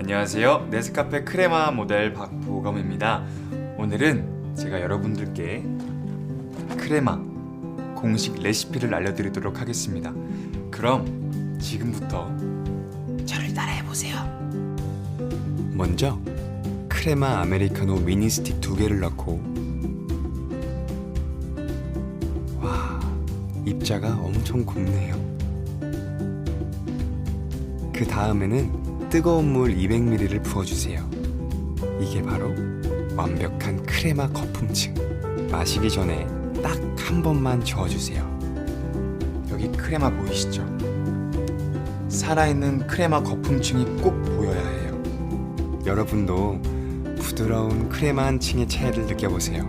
안녕하세요. 네스카페 크레마 모델 박보검입니다. 오늘은 제가 여러분들께 크레마 공식 레시피를 알려드리도록 하겠습니다. 그럼 지금부터 저를 따라해 보세요. 먼저 크레마 아메리카노 미니 스틱 두 개를 넣고 와 입자가 엄청 곱네요. 그 다음에는 뜨거운 물 200ml를 부어주세요. 이게 바로 완벽한 크레마 거품층. 마시기 전에 딱 한 번만 저어주세요. 여기 크레마 보이시죠? 살아있는 크레마 거품층이 꼭 보여야 해요. 여러분도 부드러운 크레마 한 층의 차이를 느껴보세요.